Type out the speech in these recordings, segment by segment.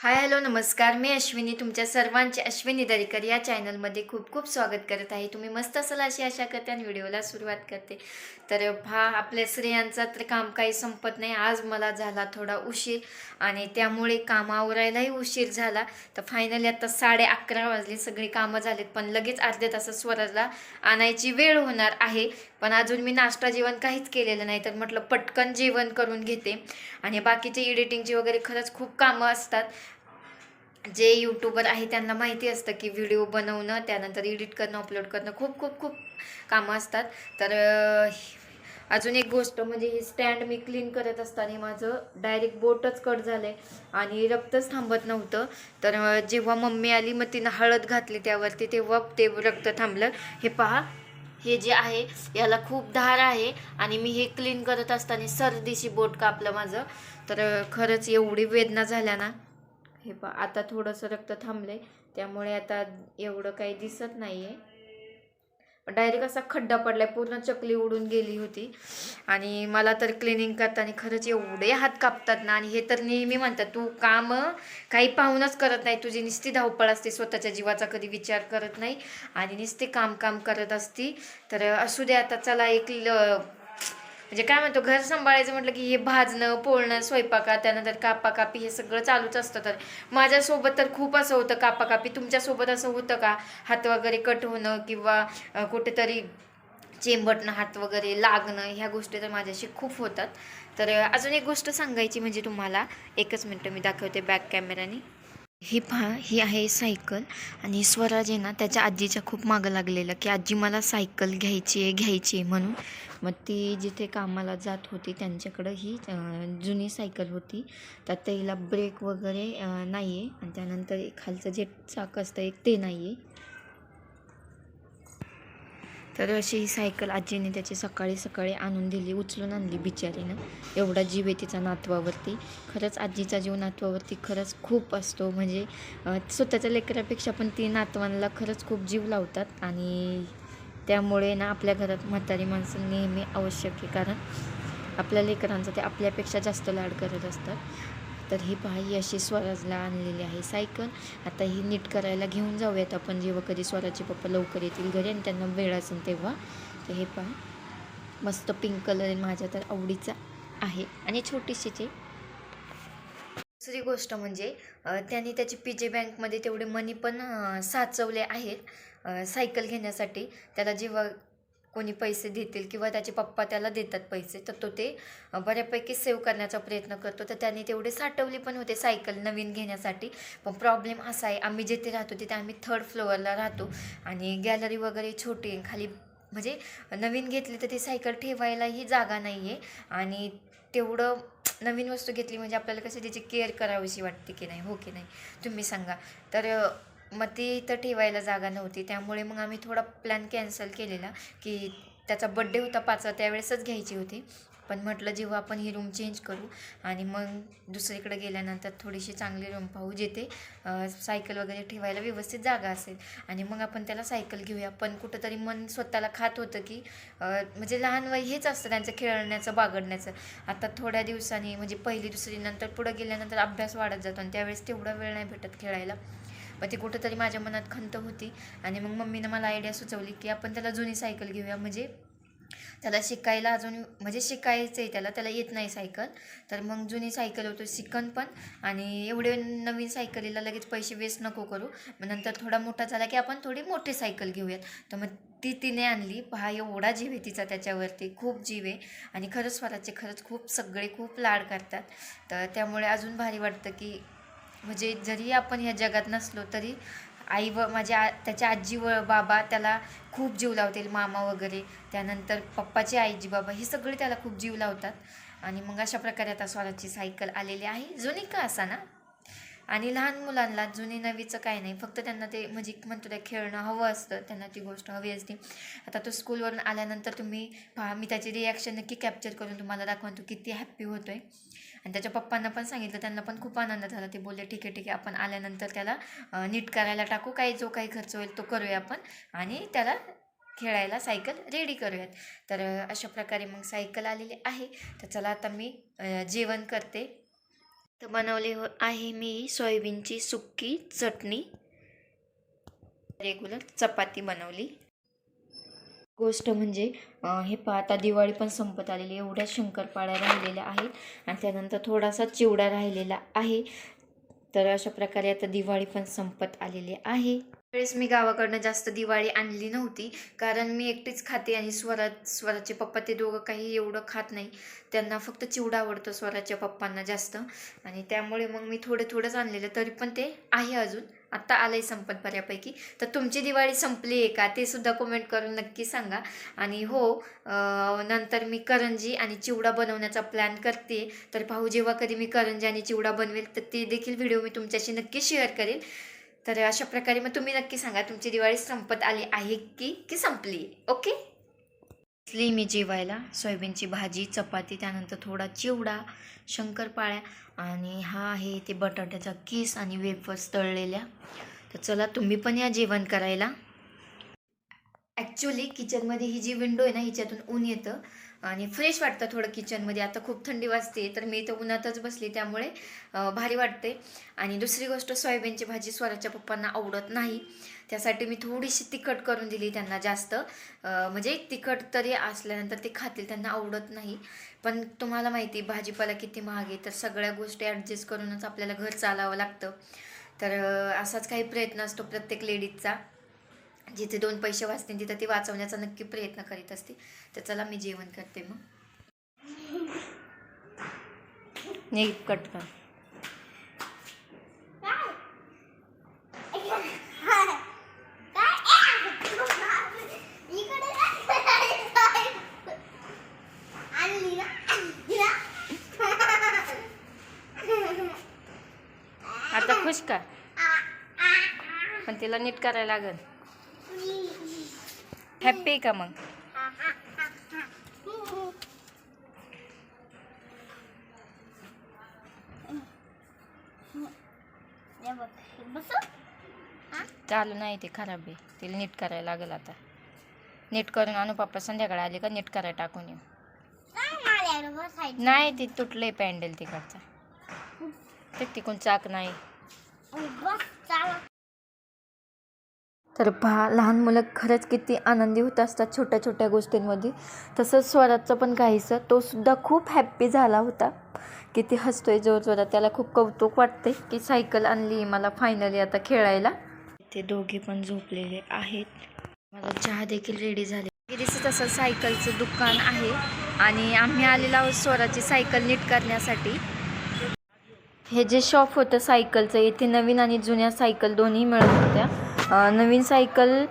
Hi hello नमस्कार. मी अश्विनी तुमच्या सर्वांचे अश्विनी दरेकर या चॅनलमध्ये खूप खूप स्वागत करत आहे. तुम्ही मस्त असाल अशी आशा करते आणि व्हिडिओला सुरुवात करते. तर हा आपल्या स्त्रियांचा तर काम काही संपत नाही. आज मला झाला थोडा उशीर आणि त्यामुळे काम आवरायलाही उशीर झाला. तर फायनली आता साडे अकरा वाजले. सगळी कामं झालीत पण लगेच अर्ध्या तासात स्वराजला आणायची वेळ होणार आहे. पण अजून मी नाश्ता जेवण काहीच केलेलं नाही. तर म्हटलं पटकन जेवण करून घेते. आणि बाकीचे एडिटिंगची वगैरे खरंच खूप कामं असतात. जे यूट्यूबर आहे त्यांना माहिती असतं की व्हिडिओ बनवणं त्यानंतर एडिट करणं अपलोड करणं खूप खूप खूप कामं असतात. तर अजून एक गोष्ट म्हणजे हे स्टँड मी क्लीन करत असताना माझं डायरेक्ट बोटच कट झालं आहे आणि रक्तच थांबत नव्हतं. तर जेव्हा मम्मी आली मग तिनं हळद घातली त्यावरती तेव्हा ते रक्त थांबलं. हे पहा हे जे आहे याला खूप धार आहे आणि मी हे क्लीन करत असताना सर्दीशी बोट कापलं माझं. तर खरंच एवढी वेदना झाल्या ना. हे पा आता थोडंसं रक्त थांबलं आहे त्यामुळे आता एवढं काही दिसत नाही आहे डायरेक्ट असा खड्डा पडलाय पूर्ण चकली उडून गेली होती. आणि मला तर क्लिनिंग करताना खरंच एवढे हात कापतात ना आणि हे तर नेहमी म्हणतात तू काम काही पाहूनच करत नाही तुझी नुसती धावपळ असते स्वतःच्या जीवाचा कधी विचार करत नाही आणि नुसते काम काम करत असती. तर असू दे आता चला एक ल म्हणजे काय म्हणतो घर सांभाळायचं म्हटलं की हे भाजणं पोळणं स्वयंपाका त्यानंतर कापाकापी हे सगळं चालूच असतं तर. माझ्यासोबत तर खूप असं होतं कापाकापी. तुमच्यासोबत असं होतं का? हात वगैरे कट होणं किंवा कुठेतरी चेंबटणं हात वगैरे लागणं ह्या गोष्टी तर माझ्याशी खूप होतात. तर अजून एक गोष्ट सांगायची म्हणजे तुम्हाला. एकच मिनटं मी दाखवते बॅक कॅमेराने. ही पहा ही आहे सायकल. आणि स्वराज आहे ना त्याच्या आजीच्या खूप मागं लागलेलं की आजी मला सायकल घ्यायची आहे घ्यायची आहे म्हणून. मग ती जिथे कामाला जात होती त्यांच्याकडं ही जुनी सायकल होती. त्यात तिला ब्रेक वगैरे नाही आहे आणि त्यानंतर खालचं जे चाक असतं एक ते नाही आहे तर अशी ही सायकल आजीने त्याची सकाळी सकाळी आणून दिली उचलून आणली बिचारीनं. एवढा जीव आहे तिचा नातवावरती. खरंच आजीचा जीव नातवावरती खरंच खूप असतो. म्हणजे स्वतःच्या लेकरापेक्षा पण ती नातवांना खरंच खूप जीव लावतात. आणि त्यामुळे ना आपल्या घरात म्हातारी माणसं नेहमी आवश्यक आहे. कारण आपल्या लेकरांचा ते आपल्यापेक्षा जास्त लाड करत असतात. तर हे पहा ही अशी स्वराजला आणलेली आहे सायकल. आता ही नीट करायला घेऊन जाऊयात आपण जेव्हा कधी स्वराजचे पप्पा लवकर येतील घरी आणि त्यांना वेळ असेल तेव्हा. तर हे पहा मस्त पिंक कलर आहे माझ्या तर आवडीचा आहे. आणि छोटीशी जे दुसरी गोष्ट म्हणजे त्यांनी त्याची पी जे बँकमध्ये तेवढे मनी पण साचवले आहेत सायकल घेण्यासाठी. त्याला जेव्हा कोणी पैसे देतील किंवा त्याचे पप्पा त्याला देतात पैसे तर तो ते बऱ्यापैकी सेव्ह करण्याचा प्रयत्न करतो. तर त्यांनी तेवढे साठवले पण होते सायकल नवीन घेण्यासाठी. पण प्रॉब्लेम असा आहे आम्ही जिथे राहतो तिथे आम्ही थर्ड फ्लोअरला राहतो. आणि गॅलरी वगैरे छोटी आहे खाली म्हणजे नवीन घेतली तर ती सायकल ठेवायलाही जागा नाही आहे आणि तेवढं नवीन वस्तू घेतली म्हणजे आपल्याला कसं त्याची केअर करावीशी वाटते की नाही हो की नाही? तुम्ही सांगा. तर मग ती इथं ठेवायला जागा नव्हती. त्यामुळे मग आम्ही थोडा प्लॅन कॅन्सल केलेला की त्याचा बड्डे होता पाचवा त्यावेळेसच घ्यायची होती. पण म्हटलं जेव्हा आपण ही रूम चेंज करू आणि मग दुसरीकडे गेल्यानंतर थोडीशी चांगली रूम पाहू जिथे सायकल वगैरे ठेवायला व्यवस्थित जागा असेल. आणि मग आपण त्याला सायकल घेऊया. पण कुठंतरी मन स्वतःला खात होतं की म्हणजे लहान वय हेच असतं त्यांचं खेळण्याचं बागडण्याचं. आता थोड्या दिवसांनी म्हणजे पहिली दुसरी नंतर पुढं गेल्यानंतर अभ्यास वाढत जातो आणि त्यावेळेस तेवढा वेळ नाही भेटत खेळायला. मग ती कुठंतरी माझ्या मनात खंत होती. आणि मग मम्मीनं मला आयडिया सुचवली की आपण त्याला जुनी सायकल घेऊया. म्हणजे त्याला शिकायला अजून म्हणजे शिकायचं आहे त्याला त्याला येत नाही सायकल तर मग जुनी सायकल होतो शिकन पण. आणि एवढे नवीन सायकलीला लगेच पैसे वेस्ट नको करू. मग नंतर थोडा मोठा झाला की आपण थोडी मोठी सायकल घेऊयात. तर मग ती तिने आणली. पहा एवढा जीव आहे तिचा त्याच्यावरती. खूप जीव आहे. आणि खरंच स्वतःचे खरंच खूप सगळे खूप लाड करतात. तर त्यामुळे अजून भारी वाटतं की म्हणजे जरी आपण ह्या जगात नसलो तरी आई व माझ्या आ त्याच्या आजी व बाबा त्याला खूप जीव लावतील मामा वगैरे. त्यानंतर पप्पाचे आईजी बाबा हे सगळे त्याला खूप जीव लावतात. आणि मग अशा प्रकारे आता स्वराची सायकल आलेली आहे. जुनी का असा ना. आणि लहान मुलांना जुनी नवीचं काय नाही. फक्त त्यांना ते म्हणजे म्हणतो ते खेळणं हवं असतं. त्यांना ती गोष्ट हवी असते. आता तो स्कूलवरून आल्यानंतर तुम्ही पहा मी त्याची रिॲक्शन नक्की कॅप्चर करून तुम्हाला दाखवून तो किती हॅप्पी होतो आहे आणि त्याच्या पप्पांना पण सांगितलं त्यांना पण खूप आनंद झाला. ते बोलले ठीक आहे ठीक आहे आपण आल्यानंतर त्याला नीट करायला टाकू. काही जो काही खर्च होईल तो करूया आपण आणि त्याला खेळायला सायकल रेडी करूयात. तर अशा प्रकारे मग सायकल आलेली आहे. तर चला आता मी जेवण करते. तर बनवले हो आहे मी सोयाबीनची सुक्की चटणी. रेग्युलर चपाती बनवली. गोष्ट म्हणजे हे पहा आता दिवाळी पण संपत आलेली आहे. एवढ्या शंकरपाळ्या राहिलेल्या आहेत आणि त्यानंतर थोडासा चिवडा राहिलेला आहे. तर अशा प्रकारे आता दिवाळी पण संपत आलेली आहे. वेळेस मी गावाकडनं जास्त दिवाळी आणली नव्हती कारण मी एकटीच खाते आणि स्वरा स्वराचे पप्पा ते दोघं काही एवढं खात नाही. त्यांना फक्त चिवडा आवडतो स्वराच्या पप्पांना जास्त. आणि त्यामुळे मग मी थोडं थोडंच आणलेलं तरी पण ते आहे अजून. आत्ता आलंय संपत बऱ्यापैकी. तर तुमची दिवाळी संपली आहे का? ते सुद्धा कमेंट करून नक्की सांगा. आणि हो नंतर मी करंजी आणि चिवडा बनवण्याचा प्लॅन करते. तर पाहू जेव्हा कधी मी करंजी आणि चिवडा बनवेल तर ते देखील व्हिडिओ मी तुमच्याशी नक्की शेअर करेल. तर अशा प्रकारे मग तुम्ही नक्की सांगा तुमची दिवाळी संपत आली आहे की की संपली? ओके असली मी जेवायला सोयाबीनची भाजी चपाती त्यानंतर थोडा चिवडा शंकरपाळ्या आणि हा आहे ते बटाट्याचा केस आणि वेफर्स तळलेल्या. तर चला तुम्ही पण या जेवण करायला. ॲक्च्युली किचनमध्ये ही जी विंडो आहे ना हिच्यातून ऊन येतं. आणि फ्रेश वाटतं थोडं किचनमध्ये आता खूप थंडी वाजते तर मी इथं उन्हातच बसली त्यामुळे भारी वाटते. आणि दुसरी गोष्ट सोयाबीनची भाजी स्वराच्या पप्पांना आवडत नाही. त्यासाठी मी थोडीशी तिखट करून दिली त्यांना जास्त. म्हणजे तिखट तरी असल्यानंतर ते खातील त्यांना आवडत नाही. पण तुम्हाला माहिती भाजीपाला किती महाग आहे तर सगळ्या गोष्टी ॲडजस्ट करूनच आपल्याला घर चालावं लागतं. तर असाच काही प्रयत्न असतो प्रत्येक लेडीजचा जिथे दोन पैसे वाचतील तिथं ती वाचवण्याचा नक्की प्रयत्न करीत असते. तर चला मी जेवण करते मग. नाही कट कर. आता खुश का पण तिला नीट करायला लागेल. हॅप्पी का मग चालू नाही ते खराब आहे तिला नीट करायला लागेल आता नीट करून आणू पप्पा संध्याकाळी आले का नीट करायला टाकून येऊ नाही ते तुटलंय पॅन्डल तिकडचा ते तिकून चाक नाही तर पहा लहान मुलं खरंच किती आनंदी होत असतात छोट्या छोट्या गोष्टींमध्ये. तसंच स्वराचं पण काहीसं तो सुद्धा खूप हॅप्पी झाला होता. किती हसतोय जोर जोरात त्याला खूप कौतुक वाटते की सायकल आणली मला फायनली आता खेळायला. ते दोघे पण झोपलेले आहेत. मला चहा देखील रेडी झाले. दिसत असं सायकलचं दुकान आहे आणि आम्ही आलेलो आहोत स्वराची सायकल नीट करण्यासाठी. हे जे शॉप होतं सायकलचं इथे नवीन आणि जुन्या सायकल दोन्ही मिळत होत्या. नवीन सायकल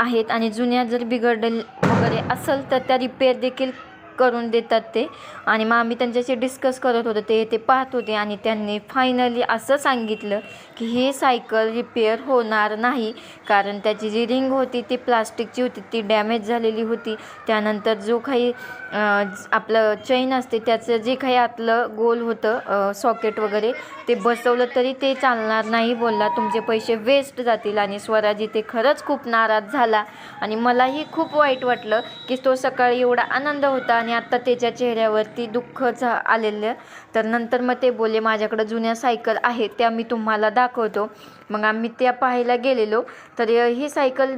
आहेत आणि जुन्या जर बिघडल वगैरे असेल तर त्या रिपेअर देखील करून देतात ते. आणि मग आम्ही त्यांच्याशी डिस्कस करत होतो. ते ते पाहत होते आणि त्यांनी फायनली असं सांगितलं की ही सायकल रिपेअर होणार नाही. कारण त्याची जी रिंग होती ती प्लास्टिकची होती ती डॅमेज झालेली होती. त्यानंतर जो काही आपलं चैन असते त्याचं जे काही आतलं गोल होतं सॉकेट वगैरे ते बसवलं तरी ते चालणार नाही बोलला. तुमचे पैसे वेस्ट जातील आणि स्वराजी ते खरंच खूप नाराज झाला. आणि मलाही खूप वाईट वाटलं की तो सकाळी एवढा आनंद होता आणि आत्ता त्याच्या चेहऱ्यावरती दुःख झा आलेलं तर नंतर मग ते बोले माझ्याकडं जुन्या सायकल आहेत त्या मी तुम्हाला दाखवतो. मग आम्ही त्या पाहायला गेलेलो. तर ही सायकल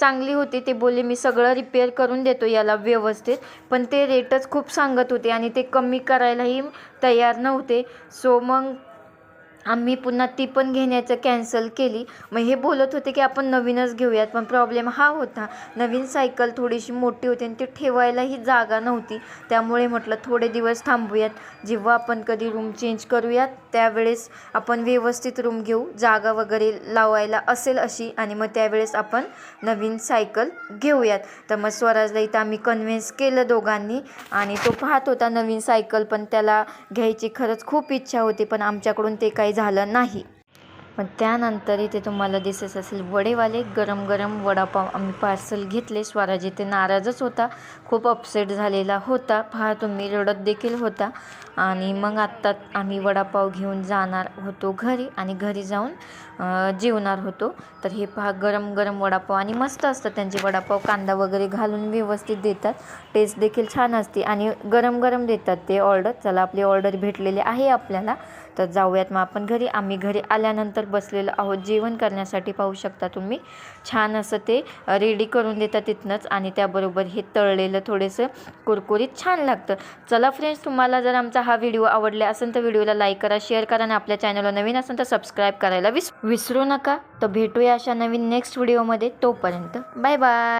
चांगली होती. ते बोलले मी सगळं रिपेअर करून देतो याला व्यवस्थित. पण ते रेटच खूप सांगत होते आणि ते कमी करायलाही तयार नव्हते. सो मग आम्ही पुन्हा ती पण घेण्याचं कॅन्सल केली. मग हे बोलत होते की आपण नवीनच घेऊयात पण प्रॉब्लेम हा होता. नवीन सायकल थोडीशी मोठी होती आणि ती ठेवायलाही जागा नव्हती. त्यामुळे म्हटलं थोडे दिवस थांबूयात. जेव्हा आपण कधी रूम चेंज करूयात त्यावेळेस आपण व्यवस्थित रूम घेऊ जागा वगैरे लावायला असेल अशी आणि मग त्यावेळेस आपण नवीन सायकल घेऊयात. तर मग स्वराजला इथं आम्ही कन्व्हिन्स केलं दोघांनी आणि तो पाहत होता नवीन सायकल पण त्याला घ्यायची खरंच खूप इच्छा होती पण आमच्याकडून ते काही झालं नाही. पण त्यानंतर इथे तुम्हाला दिसत असेल वडेवाले गरम गरम वडापाव आम्ही पार्सल घेतले. स्वराज इथे नाराजच होता. खूप अपसेट झालेला होता. पहा तुम्ही रडत देखील होता. आणि मग आत्ता आम्ही वडापाव घेऊन जाणार होतो घरी आणि घरी जाऊन जेवणार होतो. तर हे पहा गरम गरम वडापाव आणि मस्त असतं त्यांचे वडापाव कांदा वगैरे घालून व्यवस्थित देतात. टेस्ट देखील छान असते आणि गरम गरम देतात ते ऑर्डर चला आपली ऑर्डर भेटलेली आहे आपल्याला. तर जाऊयात मग आपण घरी. आम्ही घरी आल्यानंतर बसलेलो आहोत. जेवण करण्यासाठी पाहू शकता तुम्ही. छान असं ते रेडी करून देतात तिथनंच आणि त्याबरोबर हे तळलेलं थोडेसं कुरकुरीत छान लागतं. चला फ्रेंड्स तुम्हाला जर आमचा हा व्हिडिओ आवडला असेल तर व्हिडिओला लाईक करा शेअर करा आणि आपल्या चॅनलला नवीन असेल तर सबस्क्राईब करायला विस विसरू नका. तर भेटूया अशा नवीन नेक्स्ट व्हिडिओमध्ये तोपर्यंत बाय बाय